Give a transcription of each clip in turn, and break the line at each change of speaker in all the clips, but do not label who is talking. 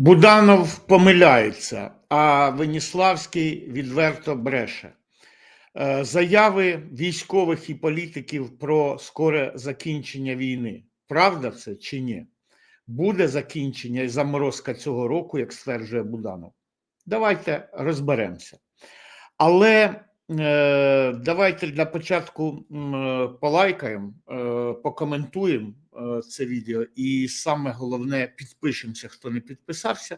Буданов помиляється, а Веніславський відверто бреше. Е, Заяви військових і політиків про скоре закінчення війни. Правда це чи ні? Буде закінчення і заморозка цього року, як стверджує Буданов. Давайте розберемося. Але е, давайте для початку е, полайкаємо, покоментуємо це відео, і саме головне підпишемося, хто не підписався.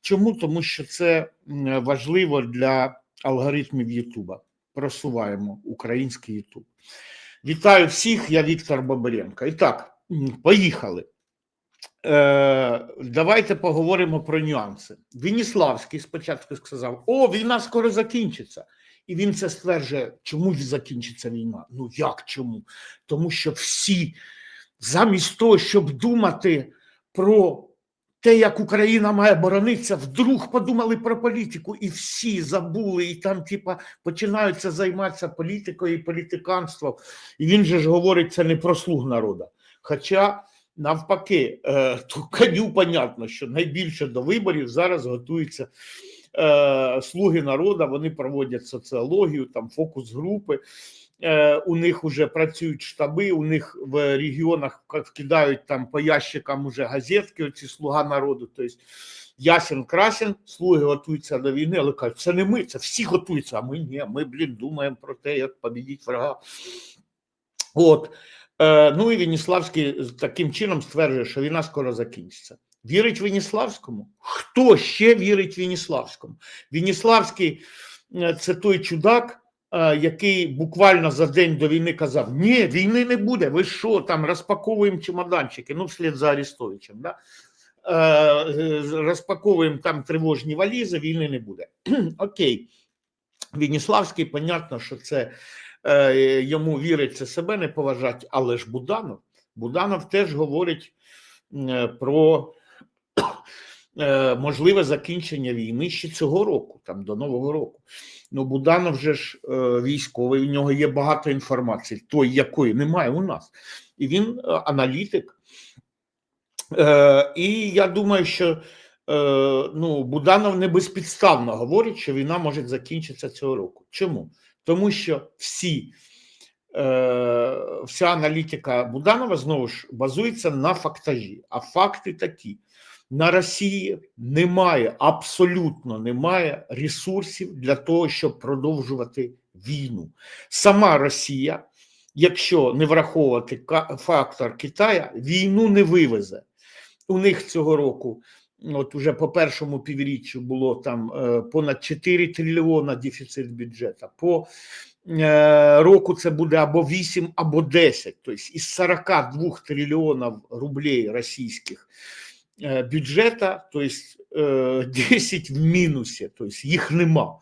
Чому? Тому що це важливо для алгоритмів Ютуба. Просуваємо український Ютуб. Вітаю всіх, я Віктор Бабаренко. І так, поїхали. Е, давайте поговоримо про нюанси. Веніславський спочатку сказав: О, війна скоро закінчиться. І він це стверджує, чому закінчиться війна? Ну як чому? Тому що всі, замість того, щоб думати про те, як Україна має боронитися, вдруг подумали про політику, і всі забули, і там, типа, починаються займатися політикою і політиканством. І він же ж говорить це не про слуг народу. Хоча навпаки, е, то коню понятно, що найбільше до виборів зараз готуються е, слуги народу, вони проводять соціологію, там фокус групи. Е, у них вже працюють штаби, у них в регіонах вкидають там по ящикам уже газетки, оці слуга народу. Тобто ясен красен, слуги готуються до війни, але кажуть, це не ми, це всі готуються, а ми ні, ми, блін, думаємо про те, як побідіть врага. От. Е, ну і Веніславський таким чином стверджує, що війна скоро закінчиться. Вірить Веніславському? Хто ще вірить Веніславському? Веніславський е, це той чудак, який буквально за день до війни казав: Ні, війни не буде. Ви що там розпаковуємо чемоданчики? Ну, вслід за Арестовичем. Да? Е, розпаковуємо там тривожні валізи, війни не буде. Окей. Веніславський, понятно, що це е, йому віриться себе не поважати, але ж Буданов. Буданов теж говорить е, про е, можливе закінчення війни ще цього року, там до Нового року. Ну, Буданов вже ж е, військовий, у нього є багато інформації, той, якої немає у нас. І він е, аналітик. Е, і я думаю, що е, ну, Буданов не безпідставно говорить, що війна може закінчитися цього року. Чому? Тому що всі, е, вся аналітика Буданова знову ж базується на фактажі. А факти такі: на Росії немає, абсолютно немає ресурсів для того, щоб продовжувати війну. Сама Росія, якщо не враховувати фактор Китая, війну не вивезе. У них цього року. От уже по першому півріччю було там е, понад 4 трильйона дефіцит бюджету. По е, року це буде або 8, або 10. Тобто із 42 трильйонів рублей російських бюджета, то есть 10 в мінусі, тобто їх нема.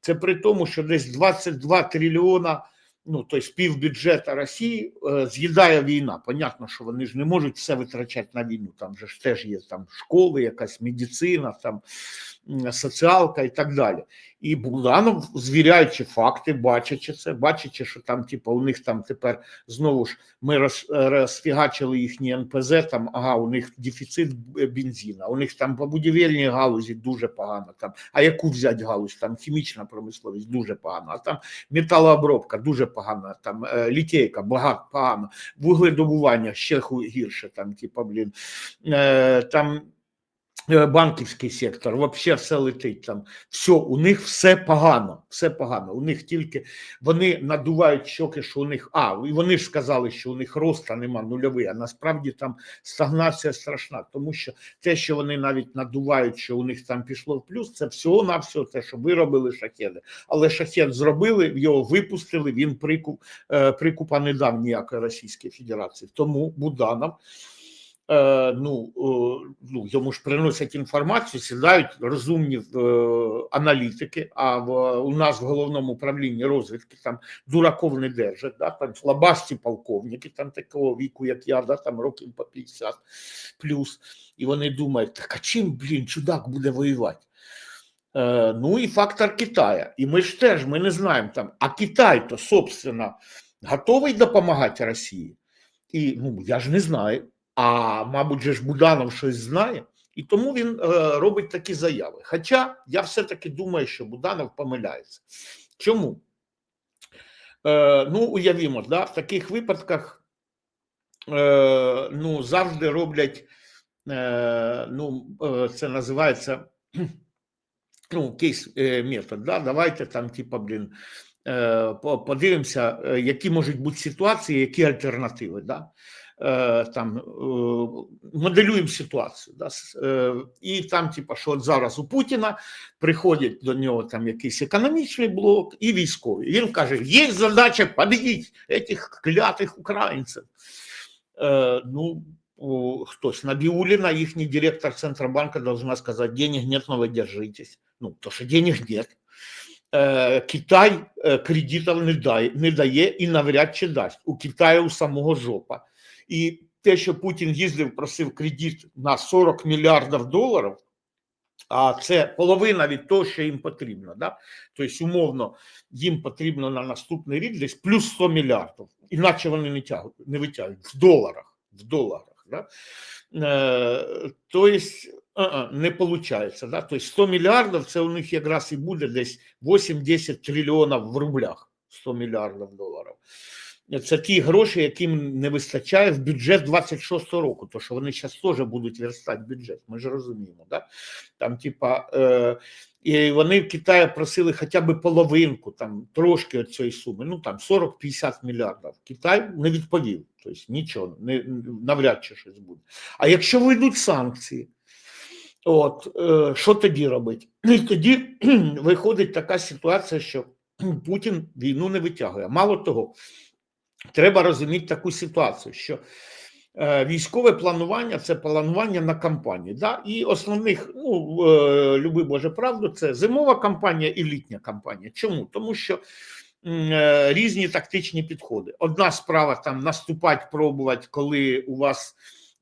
Це при тому, що десь 22 трильйона ну, то есть півбюджета Росії е, з'їдає війна. Понятно, що вони ж не можуть все витрачати на війну. Там же ж теж є там школи, якась медицина, там соціалка і так далі. І Буданов, звіряючи факти, бачачи це, бачачи, що там, типу, у них там тепер знову ж ми роз, розфігачили їхні НПЗ, там ага, у них дефіцит б- бензина, у них там по будівельній галузі дуже погано. Там, а яку взяти галузь? Там хімічна промисловість дуже погано, а там металообробка дуже погана, там е, літейка багато погано, вугледобування ще гірше, там, типу, блін, е, там е, банківський сектор, взагалі все летить там. Все, у них все погано, все погано. У них тільки вони надувають щоки, що у них, а, і вони ж сказали, що у них роста нема нульовий, а насправді там стагнація страшна, тому що те, що вони навіть надувають, що у них там пішло в плюс, це всього на все те, що виробили шахеди. Але шахет зробили, його випустили, він прикуп, е, прикупа не дав ніякої Російської Федерації. Тому Буданов. Е, ну, е, ну, йому ж приносять інформацію, сідають розумні е, аналітики, а в, у нас в головному управлінні розвідки там дураков не держать, да, там слабасті полковники, там такого віку, як я, да, там років по 50 плюс, і вони думають, так а чим, блін, чудак буде воювати? Е, ну і фактор Китая. І ми ж теж ми не знаємо там, а Китай то, собственно, готовий допомагати Росії? І ну, я ж не знаю. А мабуть, же ж Буданов щось знає, І тому він е, робить такі заяви. Хоча я все-таки думаю, що Буданов помиляється. Чому? Е, ну, уявімо, да, в таких випадках е, ну, завжди роблять, е, ну, е, це називається ну, кейс е, метод. Да? Давайте там, типа, блін, подивимося, які можуть бути ситуації, які альтернативи. Да? Е, там, е, моделюємо ситуацію. Да? е, І там, типа, що от зараз у Путіна приходять до нього там якийсь економічний блок і військовий. Він каже: є задача победити цих клятих українців. Ну, хтось Набиулина, їхній директор Центробанка, должна сказати, денег нет, но вы держитесь. Ну, то що денег нет. Китай кредитів не дає, не дає і навряд чи дасть. У Китаю самого жопа. І те, що Путін їздив, просив кредит на 40 мільярдів доларів, а це половина від того, що їм потрібно. Да? Тобто, умовно, їм потрібно на наступний рік десь плюс 100 мільярдів. Іначе вони не тягнуть, не витягують в доларах. В доларах да? е, тобто, не виходить. Да? Тобто 100 мільярдів це у них якраз і буде десь 8-10 трильйонів в рублях. 100 мільярдів доларів. Це ті гроші, яким не вистачає в бюджет 26-го року, то що вони зараз теж будуть верстати бюджет. Ми ж розуміємо, да? Там, типа, е, і вони в Китаї просили хоча б половинку, там трошки цієї суми, ну там 40-50 мільярдів. Китай не відповів, тобто нічого, не, навряд чи щось буде. А якщо вийдуть санкції, от е, що тоді робити? І тоді виходить така ситуація, що Путін війну не витягує. Мало того, треба розуміти таку ситуацію, що е, військове планування це планування на кампанії. Да? І основних, ну, е, люби Боже правду, це зимова кампанія і літня кампанія. Чому? Тому що е, різні тактичні підходи. Одна справа там наступати, пробувати, коли у вас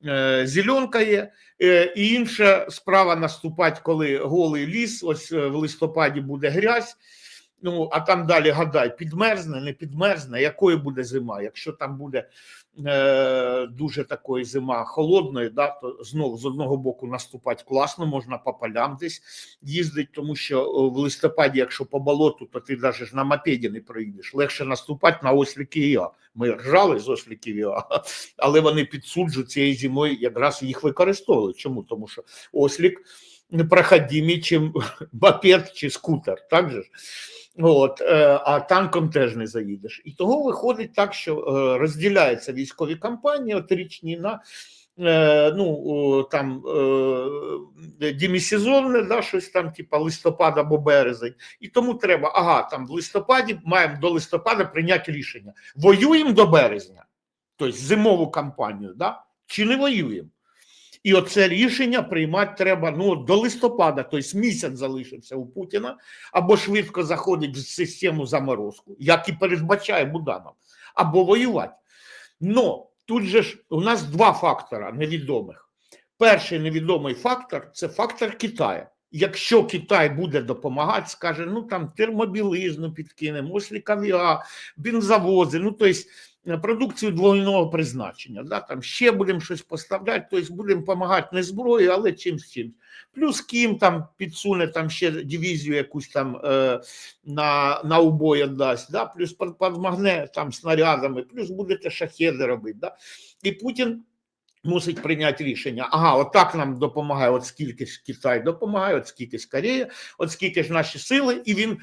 е, зеленка є, е, і інша справа наступати, коли голий ліс, ось в листопаді буде грязь. Ну, а там далі гадай, підмерзне, не підмерзне, якою буде зима. Якщо там буде е, дуже такої зима холодної, да, то знову з одного боку наступати класно, можна по полям десь їздити, тому що в листопаді, якщо по болоту, то ти навіть на мопеді не проїдеш. Легше наступати на ослі Києва. Ми ржали з ослі Києва, але вони під суджу цією зимою якраз їх використовували. Чому? Тому що ослік непроходимий, чим мопед чи скутер. Так же ж? От, е, а танком теж не заїдеш. І того виходить так, що е, розділяються військові кампанії річні на е, ну, там е, демісезонне, да, щось там, типа листопад або березень. І тому треба, ага, там в листопаді маємо до листопада прийняти рішення. Воюємо до березня, тобто зимову кампанію, да, чи не воюємо. І оце рішення приймати треба ну, до листопада, тобто місяць залишився у Путіна, або швидко заходить в систему заморозку, як і передбачає Буданов, або воювати. Но тут же ж у нас два фактора невідомих. Перший невідомий фактор це фактор Китаю. Якщо Китай буде допомагати, скаже, ну там термобілизну підкинемо, ослікавіа, бензовози, ну тобто продукцію двойного призначення. Да? Там ще будемо щось поставляти, тобто будемо допомагати не зброєю, але чимсь чимсь. Плюс Кім там підсуне там ще дивізію якусь там е, на, на убой дасть, да? плюс под- подмагне там снарядами, плюс будете шахеди робити. Да? І Путін мусить прийняти рішення. Ага, отак нам допомагає, от скільки ж Китай допомагає, от скільки ж Корея, от скільки ж наші сили, і він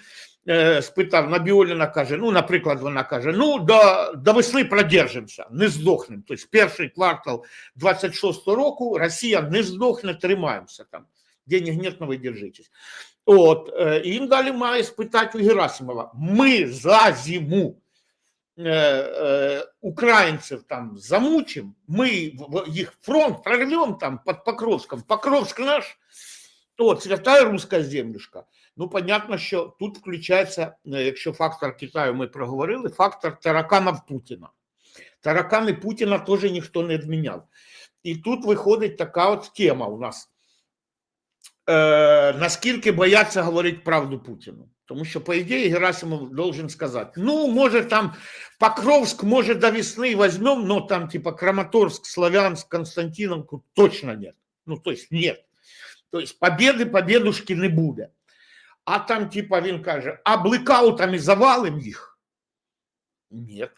е, спитав Набіоліна, каже: ну, наприклад, вона каже: ну, до, до весни продержимося, не здохнемо. Тобто перший квартал 26 року Росія не здохне, тримаємося там. Денег нет, но ви держитесь. От, е, і він далі має спитати у Герасимова: ми за зиму е, е, українців там в- в- їх фронт прорвемо там під Покровськом, Покровськ наш, от, святая руська землюшка. Ну, понятно, що тут включається, е, якщо фактор Китаю ми проговорили, фактор тараканів Путіна. Таракани Путіна теж ніхто не відміняв. І тут виходить така от тема у нас. Е, наскільки бояться говорити правду Путіну? Тому що, по ідеї, Герасимов должен сказати: ну, може, там Покровськ, може, до весни візьмемо, но там, типа, Краматорськ, Славянськ, Константиновку точно нет. Ну, то есть нет. Тобто, побєди, побєдушки не буде. А там, типа, він каже: а блекаутами завалим їх? Ні,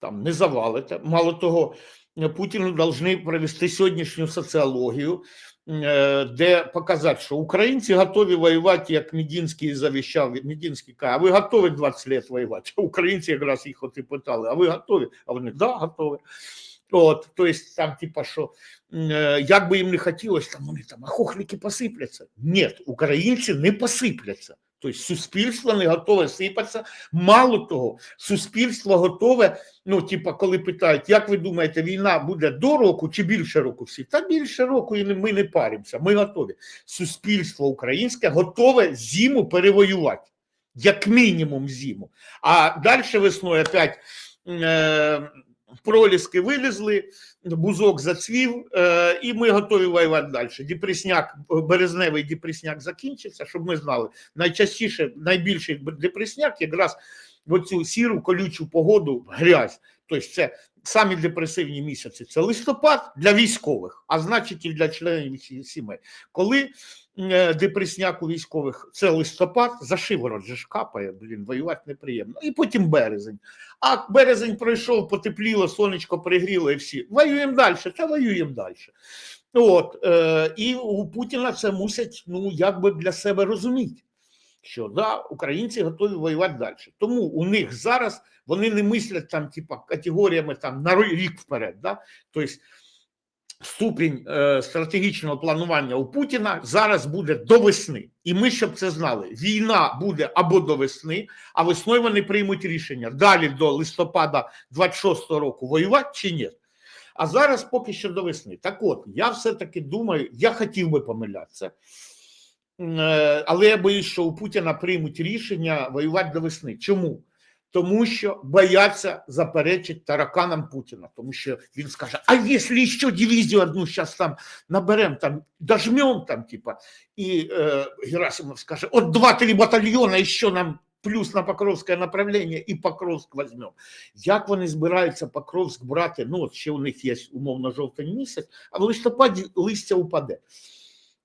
там не завалите. Мало того, Путіну повинні провести сьогоднішню соціологію, е, де показати, що українці готові воювати, як Медінський завіщав. Медінський каже, а ви готові 20 років воювати? Українці якраз їх от і питали, а ви готові? А вони да, готові. От, то есть там, типа, що е, як би їм не хотілося, там вони там, а хохлики посипляться. Ні, українці не посипляться. Тобто суспільство не готове сипатися. Мало того, суспільство готове. Ну, типа, коли питають, як ви думаєте, війна буде до року чи більше року всі? Та більше року і ми не паримося. Ми готові. Суспільство українське готове зиму перевоювати, як мінімум зиму. А далі весною опять е, проліски вилізли, бузок зацвів, е, і ми готові воювати далі. Депресняк, березневий депресняк закінчиться, щоб ми знали. Найчастіше, найбільший депресняк якраз в оцю сіру колючу погоду, грязь. Тобто це самі депресивні місяці. Це листопад для військових, а значить і для членів сімей. Коли е, депресняк у військових це листопад, за шиворот же ж капає, блін, воювати неприємно. І потім березень. А березень пройшов, потепліло, сонечко пригріло і всі. Воюємо далі, та воюємо далі. От, е, і у Путіна це мусять ну, якби для себе розуміти, що да, українці готові воювати далі. Тому у них зараз вони не мислять там, типа, категоріями там на рік вперед. Да? Тобто ступінь е, стратегічного планування у Путіна зараз буде до весни. І ми щоб це знали, війна буде або до весни, а весною вони приймуть рішення далі до листопада 26-го року воювати чи ні. А зараз поки що до весни. Так от, я все-таки думаю, я хотів би помилятися. Е, Але я боюсь, що у Путіна приймуть рішення воювати до весни. Чому? Тому що бояться заперечити тараканам Путіна, тому що він скаже: а якщо ще дивізію одну зараз там наберемо, там дожмем там, типа, і е, Герасимов скаже: от два-три батальйони, ще нам плюс на Покровське направлення, і Покровськ візьмемо. Як вони збираються Покровськ брати? Ну, от ще у них є умовно жовтень місяць, а в листопаді листя упаде.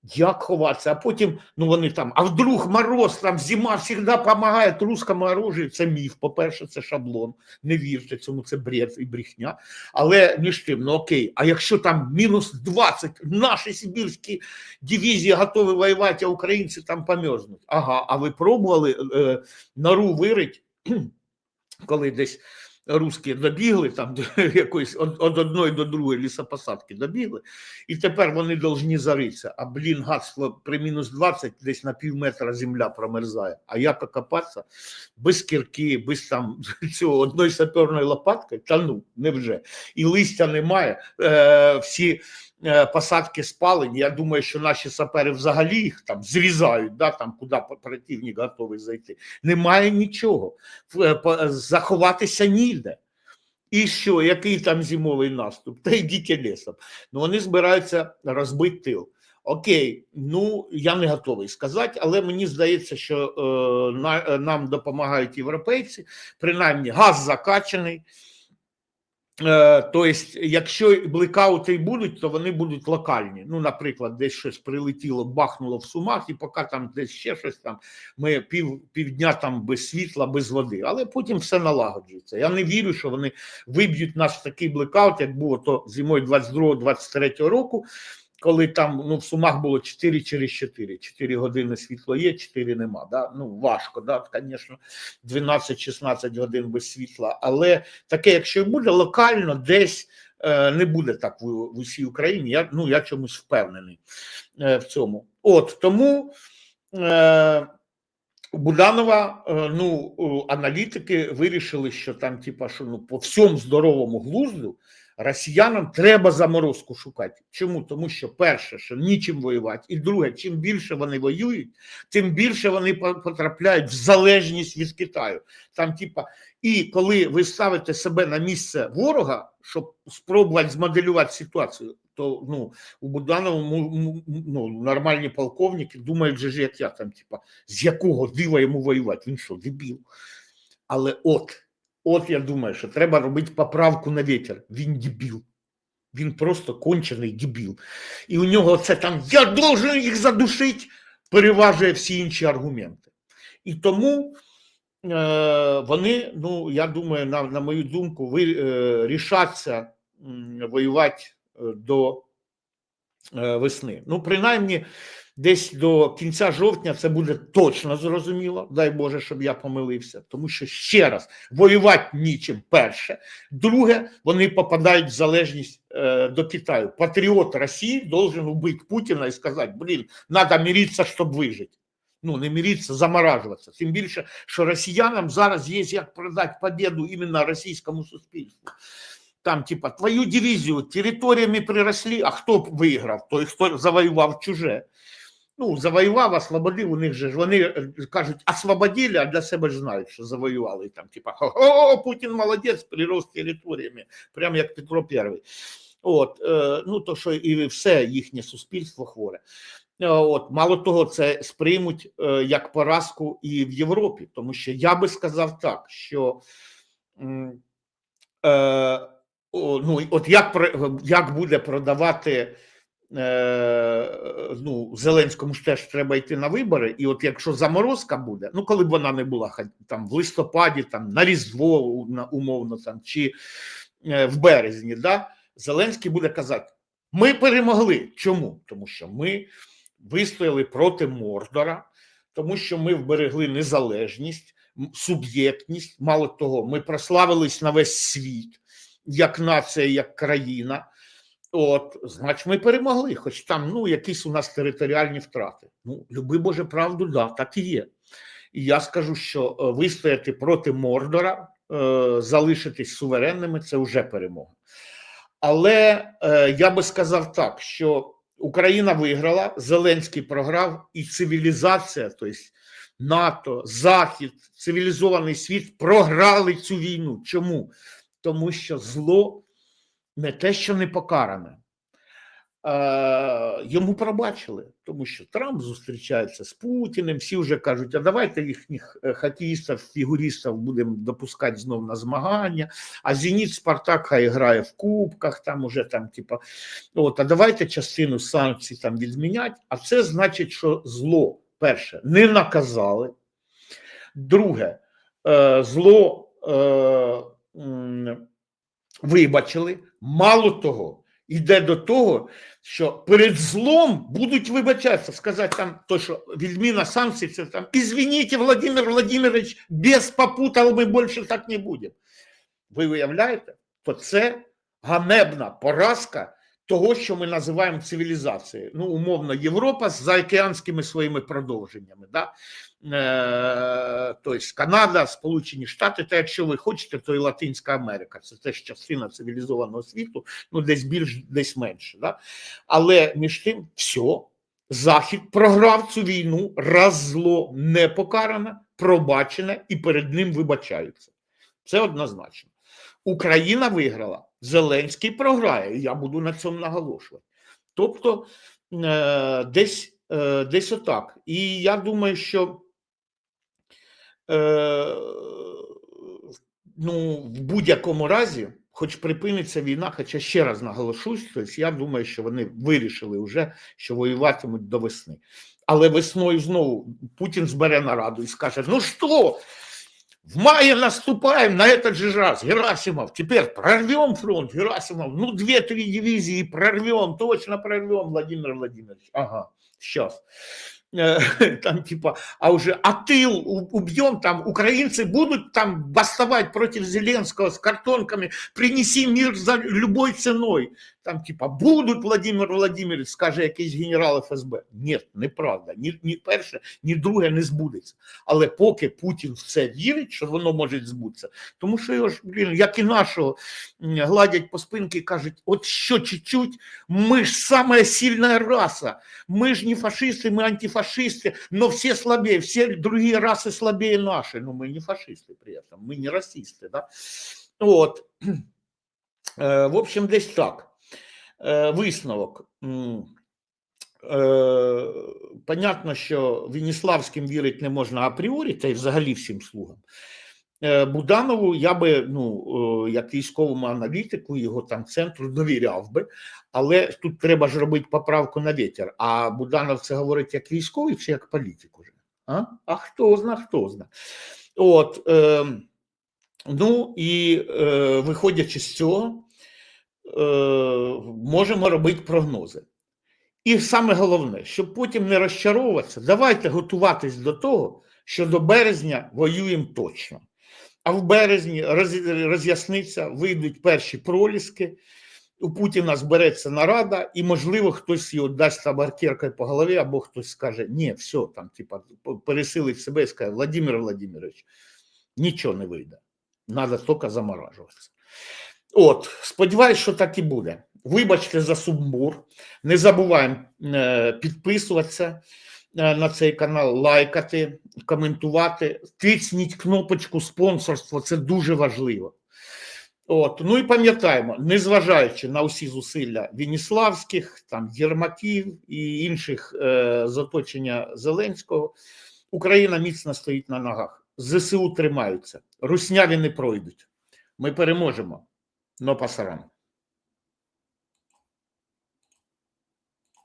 Як ховатися? А потім, ну вони там, а вдруг мороз, там зима завжди допомагає русскому оружию. Це міф. По-перше, це шаблон. Не вірте цьому, це бред і брехня. Але між тим, ну окей, а якщо там мінус 20, наші сибірські дивізії готові воювати, а українці там померзнуть. Ага, а ви пробували е, нору вирить, коли десь русські добігли там якоїсь од одної до другої лісопосадки добігли, і тепер вони повинні заритися. А блін, гадство при мінус 20 десь на пів метра земля промерзає. А як окопатися без кірки, без там цього одної саперної лопатки? Та ну невже. І листя немає. Е, всі посадки спалені. Я думаю, що наші сапери взагалі їх там зрізають, да, там, куди противник готовий зайти. Немає нічого. Е, по- Заховатися ніде. І що, який там зимовий наступ? Та йдіть лісом. Ну вони збираються розбити тил. Окей, ну я не готовий сказати, але мені здається, що е, на, е, нам допомагають європейці, принаймні газ закачаний. Тобто, якщо блекаути й будуть, то вони будуть локальні. Ну, наприклад, десь щось прилетіло, бахнуло в сумах, і поки там десь ще щось там, ми пів, півдня там без світла, без води, але потім все налагоджується. Я не вірю, що вони виб'ють наш такий блекаут, як було то зимою 22-23 року, коли там ну, в сумах було 4 через 4. 4 години світло є, 4 нема. Да? Ну, важко, да? звісно, 12-16 годин без світла. Але таке, якщо і буде локально, десь е, не буде так в, в усій Україні. Я, ну, я чомусь впевнений е, в цьому. От тому. Е, Буданова, е, ну, аналітики вирішили, що там, типа, що ну, по всьому здоровому глузду росіянам треба заморозку шукати. Чому? Тому що перше, що нічим воювати, і друге, чим більше вони воюють, тим більше вони потрапляють в залежність від Китаю. Там, типа, і коли ви ставите себе на місце ворога, щоб спробувати змоделювати ситуацію, то ну, у Буданова му- му- ну, нормальні полковники думають, же як я там, типа, з якого дива йому воювати? Він що, дебіл? Але от, от я думаю, що треба робити поправку на вітер. Він дебіл. Він просто кончений дебіл. І у нього це там я должен їх задушити, переважує всі інші аргументи. І тому е, вони, ну я думаю, на, на мою думку, ви е, рішаться воювати е, до е, весни. Ну, принаймні, десь до кінця жовтня це буде точно зрозуміло. Дай Боже, щоб я помилився. Тому що ще раз воювати нічим. Перше, друге, вони попадають в залежність е, до Китаю. Патріот Росії должен убити Путіна і сказати: блін, треба миритися, щоб вижити. Ну, не миритися, заморажуватися. Тим більше, що росіянам зараз є як продати победу іменно російському суспільству. Там, типа, твою дивізію територіями приросли, а хто виграв? Той, хто завоював чуже. Ну, завоював, освободив, у них же ж вони е, кажуть, освободили, а для себе ж знають, що завоювали. Там, типа, о, Путін молодець, прирос територіями, прямо як Петро І. От, е, ну, то, що і все їхнє суспільство хворе. Е, От, мало того, це сприймуть е, як поразку і в Європі, тому що я би сказав так, що е, о, ну, от як, як буде продавати ну, Зеленському ж теж треба йти на вибори, і от якщо заморозка буде, ну коли б вона не була там в листопаді, там на Різдво умовно там чи е, в березні, да, Зеленський буде казати: ми перемогли. Чому? Тому що ми вистояли проти Мордора, тому що ми вберегли незалежність, суб'єктність. Мало того, ми прославились на весь світ як нація, як країна. От, значить, ми перемогли, хоч там ну, якісь у нас територіальні втрати. Ну, люби Боже правду, да, так і є. І я скажу, що е, вистояти проти Мордора, е, залишитись суверенними це вже перемога. Але е, я би сказав так, що Україна виграла, Зеленський програв, і цивілізація, тобто НАТО, Захід, цивілізований світ програли цю війну. Чому? Тому що зло не те, що не покаране, йому пробачили, тому що Трамп зустрічається з Путіним, всі вже кажуть, а давайте їхніх е, хокеїстів, фігуристів будемо допускати знов на змагання, а Зеніт Спартак хай грає в кубках, там уже там, типа, от, а давайте частину санкцій там відмінять, а це значить, що зло, перше, не наказали, друге, е, зло е, вибачили. Мало того, йде до того, що перед злом будуть вибачатися, сказати там, то, що відміна санкцій, це там, ізвініть, Владимир Владимирович, без попутал ми більше так не будемо. Ви виявляєте, то це ганебна поразка того, що ми називаємо цивілізацією. Ну, умовно, Європа з заокеанськими своїми продовженнями. Да? Е, тобто Канада, Сполучені Штати, та якщо ви хочете, то і Латинська Америка. Це теж частина цивілізованого світу, ну десь більш, десь менше. Да? Але між тим, все, Захід програв цю війну, раз зло не покаране, пробачене і перед ним вибачаються. Це однозначно. Україна виграла, Зеленський програє, і я буду на цьому наголошувати. Тобто, е, десь, е, десь отак. І я думаю, що е, ну, в будь-якому разі, хоч припиниться війна, хоча ще раз наголошусь, тобто я думаю, що вони вирішили вже, що воюватимуть до весни. Але весною знову Путін збере нараду і скаже: ну що, в мае наступаем на этот же раз, Герасимов, теперь прорвем фронт, Герасимов, ну две-три дивизии прорвем, точно прорвем, Владимир Владимирович. Ага, сейчас. Там типа, а уже, а тыл убьем, там украинцы будут там восставать против Зеленского с картонками, принеси мир за любой ценой. Там типа, будуть Владимир Владимирович, скаже якийсь генерал ФСБ. Ні, неправда. Ні, ні перше, ні друге не збудеться. Але поки Путін в це вірить, що воно може збутися, тому що його ж, блін, як і нашого, м, гладять по спинки і кажуть, от що чуть-чуть, ми ж самая сильная раса, мы же не фашисты, мы антифашисты, но все слабее, все другие расы слабее наши. Ну, мы не фашисты при этом, мы не расисты, да? Вот. Е, В общем, десь так. Е, Висновок. Е, Понятно, що Веніславським вірити не можна апріорі, та й взагалі всім слугам. е, Буданову я би, ну, як військовому аналітику, його там центру довіряв би, але тут треба ж робити поправку на вітер. А Буданов це говорить як військовий чи як політик уже? А, а хто зна, хто зна. От, е, ну і е, виходячи з цього, можемо робити прогнози. І саме головне, щоб потім не розчаровуватися, давайте готуватись до того, що до березня воюємо точно. А в березні роз'ясниться, вийдуть перші проліски, у Путіна збереться нарада, і, можливо, хтось його дасть табакеркою по голові, або хтось скаже: ні, все, там, типа, пересилить себе і скаже, Владимир Владимирович, нічого не вийде. Треба тільки заморажуватися. От, сподіваюсь, що так і буде. Вибачте за сумбур. Не забуваємо е, підписуватися е, на цей канал, лайкати, коментувати. Тисніть кнопочку спонсорство, це дуже важливо. От, ну і пам'ятаємо, незважаючи на усі зусилля Веніславських, там Єрмаків і інших е, з оточення Зеленського, Україна міцно стоїть на ногах. ЗСУ тримаються, русняві не пройдуть. Ми переможемо. Но пасарам.